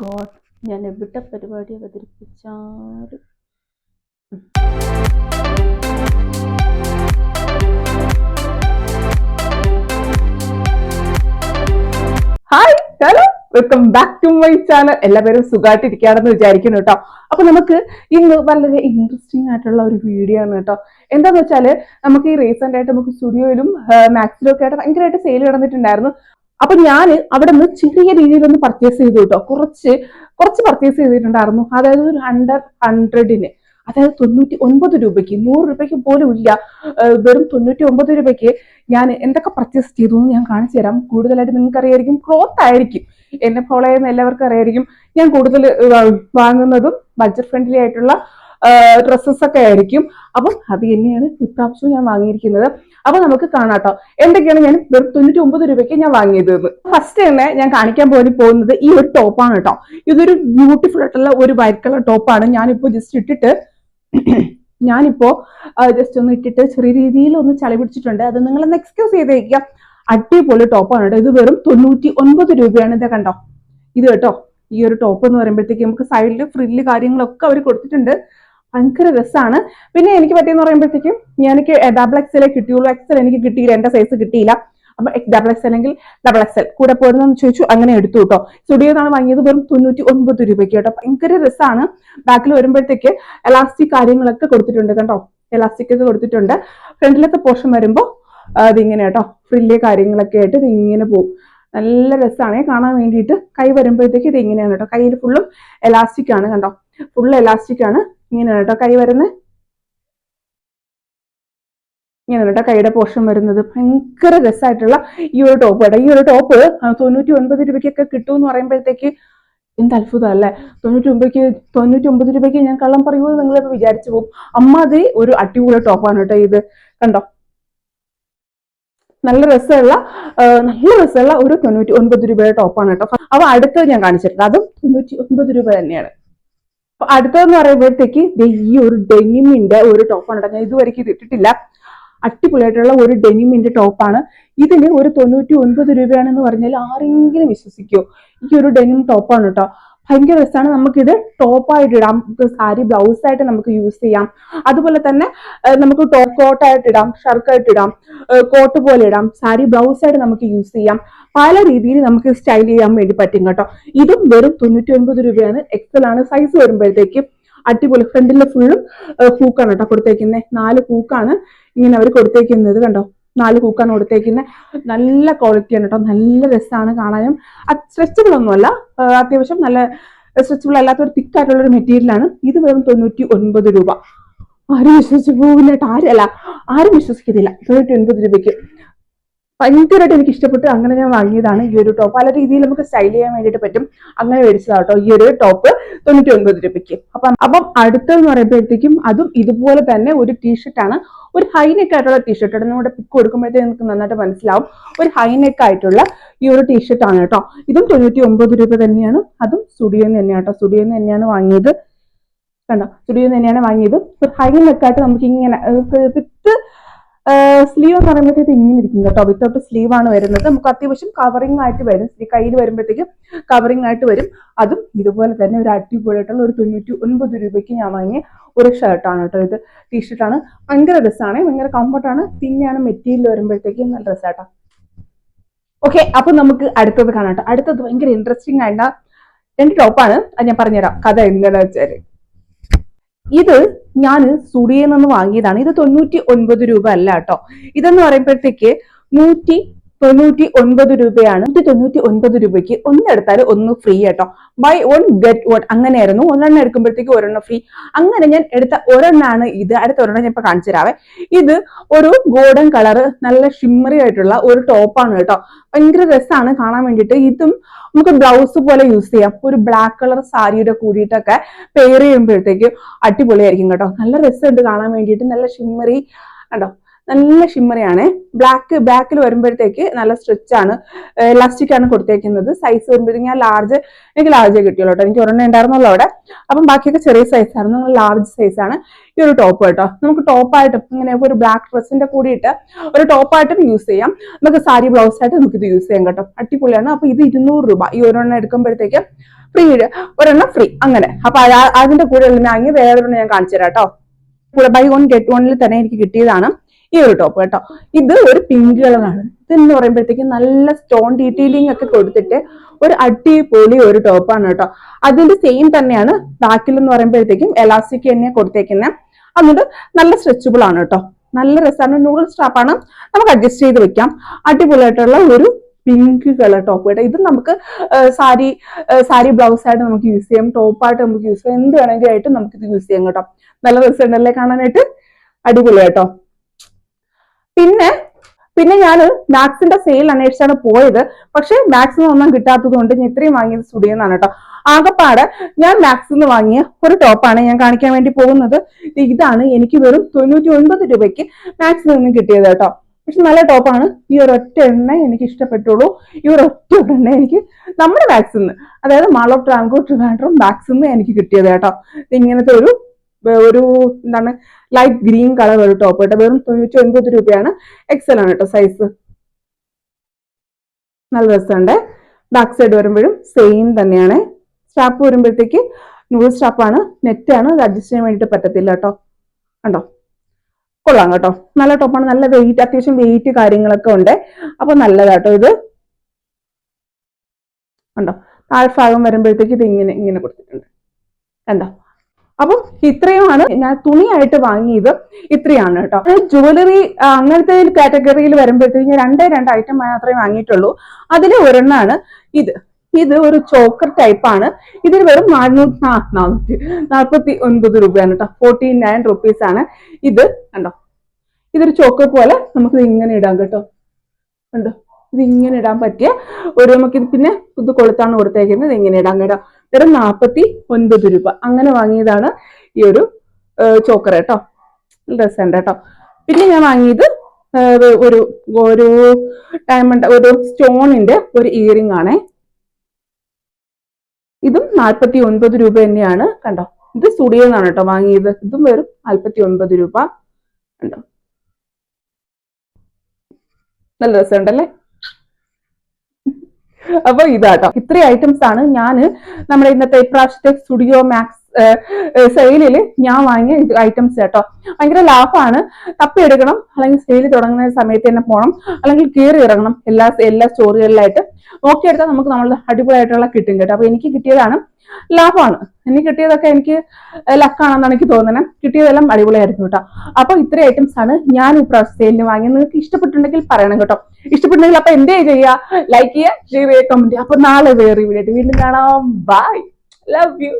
God ഞാൻ എവിടെ പരിപാടി അവതരിപ്പിച്ചാലും. Hi hello welcome back to my channel എല്ലാവരും സുഖമായിട്ടിരിക്കുകയാണെന്ന് വിചാരിക്കുന്നു കേട്ടോ. അപ്പൊ നമുക്ക് ഇന്ന് വളരെ ഇൻട്രസ്റ്റിംഗ് ആയിട്ടുള്ള ഒരു വീഡിയോ ആണ് കേട്ടോ. എന്താന്ന് വെച്ചാൽ നമുക്ക് ഈ റീസെന്റ് ആയിട്ട് നമുക്ക് സ്റ്റുഡിയോയിലും മാക്സിലും ഒക്കെ ആയിട്ട് ഭയങ്കരമായിട്ട് സെയിൽ കിടന്നിട്ടുണ്ടായിരുന്നു അപ്പൊ ഞാൻ അവിടെ നിന്ന് ചെറിയ രീതിയിൽ ഒന്ന് പർച്ചേസ് ചെയ്തു കേട്ടോ കുറച്ച് കുറച്ച് പർച്ചേസ് ചെയ്തിട്ടുണ്ടായിരുന്നു. അതായത് ഒരു അണ്ടർ ഹൺഡ്രഡിന് അതായത് തൊണ്ണൂറ്റി ഒൻപത് രൂപയ്ക്ക് നൂറ് രൂപയ്ക്ക് പോലും ഇല്ല. വെറും തൊണ്ണൂറ്റി ഒമ്പത് രൂപയ്ക്ക് ഞാൻ എന്തൊക്കെ പർച്ചേസ് ചെയ്തു എന്ന് ഞാൻ കാണിച്ചു തരാം. കൂടുതലായിട്ട് നിങ്ങൾക്ക് അറിയായിരിക്കും ക്ലോത്ത് ആയിരിക്കും. എന്നെ ഫോളോ ചെയ്യുന്ന എല്ലാവർക്കും അറിയായിരിക്കും. ഞാൻ കൂടുതൽ വാങ്ങുന്നതും ബഡ്ജറ്റ് ഫ്രണ്ട്ലി ആയിട്ടുള്ള ഡ്രസ്സസ് ഒക്കെ ആയിരിക്കും. അപ്പം അത് തന്നെയാണ് ഇപ്രാവശ്യം ഞാൻ വാങ്ങിയിരിക്കുന്നത്. അപ്പൊ നമുക്ക് കാണാട്ടോ. എന്തൊക്കെയാണ് ഞാൻ വെറും തൊണ്ണൂറ്റി ഒമ്പത് രൂപയ്ക്ക് ഞാൻ വാങ്ങിയത് ഫസ്റ്റ് തന്നെ ഞാൻ കാണിക്കാൻ പോയി പോകുന്നത് ഈ ഒരു ടോപ്പാണ് കേട്ടോ ഇതൊരു ബ്യൂട്ടിഫുൾ ആയിട്ടുള്ള ഒരു വൈറ്റ് കളർ ടോപ്പാണ് ഞാനിപ്പോ ജസ്റ്റ് ഇട്ടിട്ട് ഞാനിപ്പോ ജസ്റ്റ് ഒന്ന് ഇട്ടിട്ട് ചെറിയ രീതിയിൽ ഒന്ന് ചളി പിടിച്ചിട്ടുണ്ട്. അത് നിങ്ങളൊന്ന് എക്സ്ക്യൂസ് ചെയ്തേക്കുക. അടിപൊളി ടോപ്പാണ് കേട്ടോ ഇത് വെറും തൊണ്ണൂറ്റി ഒൻപത് രൂപയാണ്. ഇത് കണ്ടോ? ഇത് കേട്ടോ. ഈ ഒരു ടോപ്പ് എന്ന് പറയുമ്പോഴത്തേക്ക് നമുക്ക് സൈഡിൽ ഫ്രില്ല് കാര്യങ്ങളൊക്കെ അവർ കൊടുത്തിട്ടുണ്ട്. ഭയങ്കര രസമാണ് പിന്നെ എനിക്ക് പറ്റിയെന്ന് പറയുമ്പോഴത്തേക്കും എനിക്ക് ഡബിൾ എക്സലേ കിട്ടിയുള്ളൂ എക്സൽ എനിക്ക് കിട്ടിയില്ല. എന്റെ സൈസ് കിട്ടിയില്ല. അപ്പൊ ഡബിൾ എക്സ് അല്ലെങ്കിൽ ഡബിൾ എക്സ് എൽ കൂടെ പോരുന്നെന്ന് ചോദിച്ചു. അങ്ങനെ എടുത്തു കേട്ടോ. സ്റ്റുഡിയോ നാളെ വാങ്ങിയത്. വെറും തൊണ്ണൂറ്റി ഒൻപത് രൂപയ്ക്ക് കേട്ടോ. ഭയങ്കര രസമാണ് ബാക്കിൽ വരുമ്പോഴത്തേക്ക് എലാസ്റ്റിക് കാര്യങ്ങളൊക്കെ കൊടുത്തിട്ടുണ്ട് കേട്ടോ എലാസ്റ്റിക് ഒക്കെ കൊടുത്തിട്ടുണ്ട്. ഫ്രണ്ടിലത്തെ പോർഷൻ വരുമ്പോൾ അതിങ്ങനെ കേട്ടോ. ഫ്രില്ല് കാര്യങ്ങളൊക്കെ ആയിട്ട് ഇത് ഇങ്ങനെ പോകും നല്ല രസമാണ് കാണാൻ വേണ്ടിയിട്ട് കൈ വരുമ്പോഴത്തേക്ക് ഇത് ഇങ്ങനെയാണ് കേട്ടോ. കയ്യിൽ ഫുള്ളും എലാസ്റ്റിക് ആണ് കണ്ടോ? ഫുള്ള് എലാസ്റ്റിക് ആണ്. ഇങ്ങനെയാണ് കേട്ടോ കൈ വരുന്നത് ഇങ്ങനെ കേട്ടോ കൈയുടെ പോർഷൻ വരുന്നത്. ഭയങ്കര രസമായിട്ടുള്ള ഈ ഒരു ടോപ്പ് കേട്ടോ. ഈ ഒരു ടോപ്പ് തൊണ്ണൂറ്റി ഒൻപത് രൂപയ്ക്കൊക്കെ കിട്ടും എന്ന് പറയുമ്പോഴത്തേക്ക് എന്ത് അത്ഭുതം അല്ലേ? തൊണ്ണൂറ്റി ഒമ്പതിക്ക് തൊണ്ണൂറ്റി ഒമ്പത് രൂപയ്ക്ക് ഞാൻ കള്ളം പറയുമോ നിങ്ങളിപ്പോ വിചാരിച്ചു പോകും. അമ്മാതിരി ഒരു അടിപൊളി ടോപ്പാണ് കേട്ടോ ഇത്. കണ്ടോ? നല്ല രസമുള്ള നല്ല രസമുള്ള ഒരു തൊണ്ണൂറ്റി ഒൻപത് രൂപയുടെ ടോപ്പാണ് കേട്ടോ. അപ്പൊ അടുത്തത് ഞാൻ കാണിച്ചിട്ടുണ്ട് അതും തൊണ്ണൂറ്റി ഒൻപത് രൂപ തന്നെയാണ്. അടുത്തതെന്ന് പറയുമ്പോഴത്തേക്ക് ഈ ഒരു ഡെനിമിന്റെ ഒരു ടോപ്പാണ് കേട്ടോ. ഞാൻ ഇതുവരെ ഇത് ഇട്ടിട്ടില്ല അടിപൊളിയായിട്ടുള്ള ഒരു ഡെനിമിന്റെ ടോപ്പാണ് ഇതിന് ഒരു തൊണ്ണൂറ്റി ഒൻപത് രൂപയാണെന്ന് പറഞ്ഞാൽ ആരെങ്കിലും വിശ്വസിക്കുമോ ഈ ഒരു ഡെനിം ടോപ്പാണ് കേട്ടോ. ഭയങ്കര രസമാണ് നമുക്കിത് ടോപ്പായിട്ട് ഇടാം. സാരി ബ്ലൗസ് ആയിട്ട് നമുക്ക് യൂസ് ചെയ്യാം. അതുപോലെ തന്നെ നമുക്ക് ടോപ്പ് കോട്ടായിട്ട് ഇടാം ഷർക്കായിട്ട് ഇടാം കോട്ട് പോലെ ഇടാം സാരി ബ്ലൗസ് ആയിട്ട് നമുക്ക് യൂസ് ചെയ്യാം. പല രീതിയിൽ നമുക്ക് സ്റ്റൈൽ ചെയ്യാൻ വേണ്ടി പറ്റും കേട്ടോ. ഇതും വെറും തൊണ്ണൂറ്റി ഒൻപത് രൂപയാണ്. എക്സൽ ആണ് സൈസ് വരുമ്പോഴത്തേക്ക്. അടിപൊളി. ഫ്രണ്ടിലെ ഫുള്ളും ഹൂക്കാണ് കേട്ടോ കൊടുത്തേക്കുന്നത് നാല് ഹൂക്കാണ് ഇങ്ങനെ അവർ കൊടുത്തേക്കുന്നത് കണ്ടോ? നാല് കൂക്കാണ് കൊടുത്തേക്കുന്നത് നല്ല ക്വാളിറ്റിയാണ് കേട്ടോ നല്ല രസമാണ് കാണാനും. സ്ട്രെച്ചബിൾ ഒന്നുമല്ല. അത്യാവശ്യം നല്ല സ്ട്രെച്ചബിൾ അല്ലാത്ത ഒരു തിക്കായിട്ടുള്ള ഒരു മെറ്റീരിയലാണ് ഇത് വെറും തൊണ്ണൂറ്റി ഒൻപത് രൂപ. ആരും വിശ്വസിച്ചു പോകില്ല കേട്ടോ ആരും അല്ല ആരും വിശ്വസിക്കത്തില്ല. തൊണ്ണൂറ്റി ഒൻപത് രൂപയ്ക്ക്. ഭയങ്കരമായിട്ട് എനിക്ക് ഇഷ്ടപ്പെട്ടു. അങ്ങനെ ഞാൻ വാങ്ങിയതാണ് ഈ ഒരു ടോപ്പ് പല രീതിയിൽ നമുക്ക് സ്റ്റൈൽ ചെയ്യാൻ വേണ്ടിയിട്ട് പറ്റും. അങ്ങനെ മേടിച്ചതാട്ടോ ഈ ഒരു ടോപ്പ് തൊണ്ണൂറ്റി ഒൻപത് രൂപയ്ക്ക്. അപ്പം അപ്പം അടുത്തെന്ന് പറയുമ്പോഴത്തേക്കും അതും ഇതുപോലെ തന്നെ ഒരു ടീഷർട്ടാണ് ഒരു ഹൈനെക്ക് ആയിട്ടുള്ള ടീഷർട്ട് നമ്മുടെ പിക്ക് കൊടുക്കുമ്പോഴത്തേക്ക് നിങ്ങൾക്ക് നന്നായിട്ട് മനസ്സിലാവും. ഒരു ഹൈനെക്ക് ആയിട്ടുള്ള ഈ ഒരു ടീഷർട്ട് ആണ് കേട്ടോ. ഇതും തൊണ്ണൂറ്റി ഒമ്പത് രൂപ തന്നെയാണ്. അതും സ്റ്റുഡിയോ തന്നെയാണ് കേട്ടോ. സ്റ്റുഡിയോ തന്നെയാണ് വാങ്ങിയത്. കണ്ടോ? സ്റ്റുഡിയോ തന്നെയാണ് വാങ്ങിയത്. ഒരു ഹൈ നെക്കായിട്ട് നമുക്ക് ഇങ്ങനെ വിത്ത് സ്ലീവ് എന്ന് പറയുമ്പോഴത്തേക്ക് ഇങ്ങനെ കേട്ടോ. വിത്തൗട്ട് സ്ലീവ് ആണ് വരുന്നത്. നമുക്ക് അത്യാവശ്യം കവറിംഗ് ആയിട്ട് വരും. കയ്യിൽ വരുമ്പോഴത്തേക്കും കവറിംഗ് ആയിട്ട് വരും. അതും ഇതുപോലെ തന്നെ ഒരു അടിപൊളിയായിട്ടുള്ള ഒരു തൊണ്ണൂറ്റി ഒൻപത് രൂപയ്ക്ക് ഞാൻ വാങ്ങിയ ഒരു ഷർട്ടാണ് കേട്ടോ. ഇത് ടീഷർട്ടാണ് ഭയങ്കര രസമാണ് ഭയങ്കര കംഫർട്ടാണ് തിന്നെയാണ് മെറ്റീരിയൽ വരുമ്പോഴത്തേക്കും നല്ല രസമാട്ടോ ഓക്കെ അപ്പൊ നമുക്ക് അടുത്തത് കാണാം അടുത്തത് ഭയങ്കര ഇൻട്രസ്റ്റിംഗ് ആയിട്ടുള്ള രണ്ട് ടോപ്പാണ് അത് ഞാൻ പറഞ്ഞുതരാം. കഥ എന്താണെന്ന് വെച്ചാൽ. ഇത് ഞാൻ സുഡിയിൽ നിന്ന് വാങ്ങിയതാണ്. ഇത് തൊണ്ണൂറ്റി ഒൻപത് രൂപ അല്ല കേട്ടോ. ഇതെന്ന് പറയുമ്പോഴത്തേക്ക് നൂറ്റി തൊണ്ണൂറ്റി ഒൻപത് രൂപയാണ്. നൂറ്റി തൊണ്ണൂറ്റി ഒൻപത് രൂപയ്ക്ക് ഒന്നെടുത്താൽ ഒന്ന് ഫ്രീ കേട്ടോ ബൈ വൺ ഗെറ്റ് വൺ അങ്ങനെയായിരുന്നു. ഒന്നെണ്ണം എടുക്കുമ്പോഴത്തേക്ക് ഒരെണ്ണം ഫ്രീ അങ്ങനെ ഞാൻ എടുത്ത ഒരെണ്ണാണ് ഇത്. അടുത്ത ഒരെണ്ണം ഞാൻ ഇപ്പൊ കാണിച്ചു തരാവേ. ഇത് ഒരു ഗോൾഡൻ കളറ് നല്ല ഷിമ്മറി ആയിട്ടുള്ള ഒരു ടോപ്പാണ് കേട്ടോ. ഭയങ്കര രസമാണ് കാണാൻ വേണ്ടിയിട്ട്. ഇതും നമുക്ക് ബ്ലൗസ് പോലെ യൂസ് ചെയ്യാം. ഒരു ബ്ലാക്ക് കളർ സാരിയുടെ കൂടിയിട്ടൊക്കെ പെയർ ചെയ്യുമ്പോഴത്തേക്ക് അടിപൊളിയായിരിക്കും കേട്ടോ. നല്ല രസമുണ്ട് കാണാൻ വേണ്ടിയിട്ട്. നല്ല ഷിമ്മറി കണ്ടോ? നല്ല ഷിമ്മറിയാണ് ബ്ലാക്ക് ബ്ലാക്കിൽ വരുമ്പോഴത്തേക്ക് നല്ല സ്ട്രെച്ച് ആണ്. ഇലാസ്റ്റിക് ആണ് കൊടുത്തേക്കുന്നത്. സൈസ് വരുമ്പോഴത്തേക്ക് ഞാൻ ലാർജ് എനിക്ക് ലാർജ് കിട്ടിയുള്ളൂ കേട്ടോ. എനിക്ക് ഒരെണ്ണം ഉണ്ടായിരുന്നുള്ളൂ അവിടെ. അപ്പം ബാക്കിയൊക്കെ ചെറിയ സൈസ് നമ്മൾ ലാർജ് സൈസ് ആണ്. ഈ ഒരു ടോപ്പ് കേട്ടോ. നമുക്ക് ടോപ്പായിട്ടും ഇങ്ങനെ ഒരു ബ്ലാക്ക് ഡ്രസ്സിന്റെ കൂടിയിട്ട് ഒരു ടോപ്പായിട്ടും യൂസ് ചെയ്യാം. നമുക്ക് സാരി ബ്ലൗസ് ആയിട്ട് നമുക്ക് ഇത് യൂസ് ചെയ്യാം കേട്ടോ. അടിപൊളിയാണ്. അപ്പൊ ഇത് ഇരുന്നൂറ് രൂപ. ഈ ഒരെണ്ണം എടുക്കുമ്പോഴത്തേക്ക് ഫ്രീ ഒരെണ്ണം ഫ്രീ അങ്ങനെ. അപ്പൊ അതിന്റെ കൂടെ ഉള്ള വേറെ ഒരെണ്ണം ഞാൻ കാണിച്ചു തരാം കേട്ടോ. കൂടെ ബൈ വൺ ഗെറ്റ് വണ്ണിൽ തന്നെ എനിക്ക് കിട്ടിയതാണ്. ഈ ഒരു ടോപ്പ് കേട്ടോ. ഇത് ഒരു പിങ്ക് കളറാണ് ഇതെന്ന് പറയുമ്പോഴത്തേക്ക് നല്ല സ്റ്റോൺ ഡീറ്റെയിലിംഗ് ഒക്കെ കൊടുത്തിട്ട് ഒരു അടിപൊളി ഒരു ടോപ്പാണ് കേട്ടോ. അതിന്റെ സെയിം തന്നെയാണ് ബാക്കിൽ എന്ന് പറയുമ്പോഴത്തേക്കും എലാസ്റ്റിക് തന്നെയാണ് കൊടുത്തേക്കുന്നത് എന്നിട്ട് നല്ല സ്ട്രെച്ചബിൾ ആണ് കേട്ടോ. നല്ല രസമാണ് നൂഡിൽ സ്റ്റാപ്പാണ് നമുക്ക് അഡ്ജസ്റ്റ് ചെയ്ത് വെക്കാം. അടിപൊളിയായിട്ടുള്ള ഒരു പിങ്ക് കളർ ടോപ്പ് കേട്ടോ. ഇത് നമുക്ക് സാരി സാരി ബ്ലൗസ് ആയിട്ട് നമുക്ക് യൂസ് ചെയ്യാം. ടോപ്പായിട്ട് നമുക്ക് യൂസ് ചെയ്യാം. എന്ത് വേണമെങ്കിലും ആയിട്ട് നമുക്ക് ഇത് യൂസ് ചെയ്യാം കേട്ടോ. നല്ല രസമുണ്ടല്ലേ കാണാനായിട്ട്? അടിപൊളി കേട്ടോ. പിന്നെ പിന്നെ ഞാൻ മാക്സിന്റെ സെയിൽ അന്വേഷിച്ചാണ് പോയത്. പക്ഷെ മാക്സിന് ഒന്നും കിട്ടാത്തത് കൊണ്ട് ഞാൻ ഇത്രയും വാങ്ങിയത് സ്റ്റുഡിയോ എന്നാണ് കേട്ടോ ആകപ്പാട് ഞാൻ മാക്സിന്ന് വാങ്ങിയ ഒരു ടോപ്പാണ് ഞാൻ കാണിക്കാൻ വേണ്ടി പോകുന്നത്. ഇതാണ് എനിക്ക് വെറും തൊണ്ണൂറ്റി ഒൻപത് രൂപയ്ക്ക് മാക്സിൽ നിന്ന് കിട്ടിയത് കേട്ടോ പക്ഷെ നല്ല ടോപ്പാണ് ഈ ഒരു ഒറ്റ എണ്ണ എനിക്ക് ഇഷ്ടപ്പെട്ടുള്ളൂ. ഈ ഒരു ഒറ്റ എണ്ണ എനിക്ക് നമ്മുടെ മാക്സിന്ന് അതായത് മാൾ ഓഫ് ട്രാങ്കോ ട്രിവാൻഡ്രം മാക്സിന്ന് എനിക്ക് കിട്ടിയത് കേട്ടോ ഇങ്ങനത്തെ ഒരു ഒരു എന്താണ് ലൈറ്റ് ഗ്രീൻ കളർ ഒരു ടോപ്പ് കേട്ടോ വെറും തൊണ്ണൂറ്റി ഒൻപത് രൂപയാണ്. എക്സൽ ആണ് കേട്ടോ സൈസ് നല്ല രസമുണ്ട്. ബാക്ക് സൈഡ് വരുമ്പോഴും സെയിം തന്നെയാണ്. സ്റ്റാപ്പ് വരുമ്പോഴത്തേക്ക് നൂൽ സ്റ്റാപ്പാണ് നെറ്റാണ് അത് അഡ്ജസ്റ്റ് ചെയ്യാൻ വേണ്ടിട്ട് പറ്റത്തില്ല കേട്ടോ കണ്ടോ? കൊള്ളാം കേട്ടോ. നല്ല ടോപ്പാണ് നല്ല വെയിറ്റ് അത്യാവശ്യം വെയിറ്റ് കാര്യങ്ങളൊക്കെ ഉണ്ട്. അപ്പൊ നല്ലതാട്ടോ ഇത്. കണ്ടോ? താഴ്ഭാഗം വരുമ്പോഴത്തേക്ക് ഇത് ഇങ്ങനെ ഇങ്ങനെ കൊടുത്തിട്ടുണ്ട്. കണ്ടോ? അപ്പം ഇത്രയുമാണ് ഞാൻ തുണിയായിട്ട് വാങ്ങിയത് ഇത്രയാണ് കേട്ടോ. ജുവലറി അങ്ങനത്തെ കാറ്റഗറിയിൽ വരുമ്പോഴത്തേക്ക് രണ്ടേ രണ്ട് ഐറ്റം മാത്രമേ വാങ്ങിയിട്ടുള്ളൂ. അതിൽ ഒരെണ്ണാണ് ഇത്. ഇത് ഒരു ചോക്കർ ടൈപ്പ് ആണ്. ഇതിന് വെറും നാനൂറ്റി നാനൂറ്റി നാൽപ്പത്തി ഒൻപത് രൂപയാണ് കേട്ടോ. ഫോർട്ടി നയൻ റുപ്പീസ് ആണ്. ഇത് കണ്ടോ? ഇതൊരു ചോക്കർ പോലെ നമുക്ക് ഇങ്ങനെ ഇടാം കേട്ടോ. കണ്ടോ? ഇത് ഇങ്ങനെ ഇടാൻ പറ്റിയ ഒരു നമുക്ക് ഇത് പിന്നെ ഇത് കൊളുത്താണ് കൊടുത്തേക്കുന്നത്. ഇങ്ങനെ ഇടാൻ കേട്ടോ. വെറും നാൽപ്പത്തി ഒൻപത് രൂപ. അങ്ങനെ വാങ്ങിയതാണ് ഈ ഒരു ചോക്കർ കേട്ടോ. രസമുണ്ട് കേട്ടോ. പിന്നെ ഞാൻ വാങ്ങിയത് ഒരു ഒരു ഡയമണ്ട് ഒരു സ്റ്റോണിന്റെ ഒരു ഇയറിംഗ് ആണേ. ഇതും നാൽപ്പത്തി ഒൻപത് രൂപ തന്നെയാണ് കണ്ടോ. ഇത് സ്റ്റുഡിയോ എന്നാണ് കേട്ടോ വാങ്ങിയത്. ഇതും വെറും നാൽപ്പത്തി ഒൻപത് രൂപ. കണ്ടോ. നല്ല രസമുണ്ടല്ലേ? അപ്പൊ ഇതാട്ടോ. ഇത്രയും ഐറ്റംസ് ആണ്. ഞാൻ നമ്മുടെ ഇന്നത്തെ ഇപ്രാവശ്യത്തെ സ്റ്റുഡിയോ മാക്സ് സെയിലിൽ ഞാൻ വാങ്ങിയ ഐറ്റംസ് കേട്ടോ ഭയങ്കര ലാഭമാണ്. തപ്പിയെടുക്കണം അല്ലെങ്കിൽ സെയിൽ തുടങ്ങുന്ന സമയത്ത് തന്നെ പോകണം അല്ലെങ്കിൽ കീറി ഇറങ്ങണം. എല്ലാ എല്ലാ സ്റ്റോറുകളിലായിട്ട് നോക്കിയെടുത്താൽ നമുക്ക് നമ്മൾ അടിപൊളിയായിട്ടുള്ള കിട്ടും കേട്ടോ. അപ്പൊ എനിക്ക് കിട്ടിയതാണ് ലാഭമാണ്. എനിക്ക് കിട്ടിയതൊക്കെ എനിക്ക് ലക്കാണെന്നാണ് എനിക്ക് തോന്നുന്നത് കിട്ടിയതെല്ലാം അടിപൊളിയായിരുന്നു കേട്ടോ. അപ്പൊ ഇത്രയും ഐറ്റംസ് ആണ് ഞാൻ ഈ സെയിലിന് വാങ്ങിയത്. നിങ്ങൾക്ക് ഇഷ്ടപ്പെട്ടുണ്ടെങ്കിൽ പറയണം കേട്ടോ. ഇഷ്ടപ്പെട്ടുണ്ടെങ്കിൽ അപ്പൊ എന്തേ ചെയ്യുക? ലൈക്ക് ചെയ്യുക ഷെയർ ചെയ്യുക കമന്റ് ചെയ്യുക. അപ്പൊ നാളെ വേറെ വീഡിയോ വീണ്ടും കാണാം. Bye love you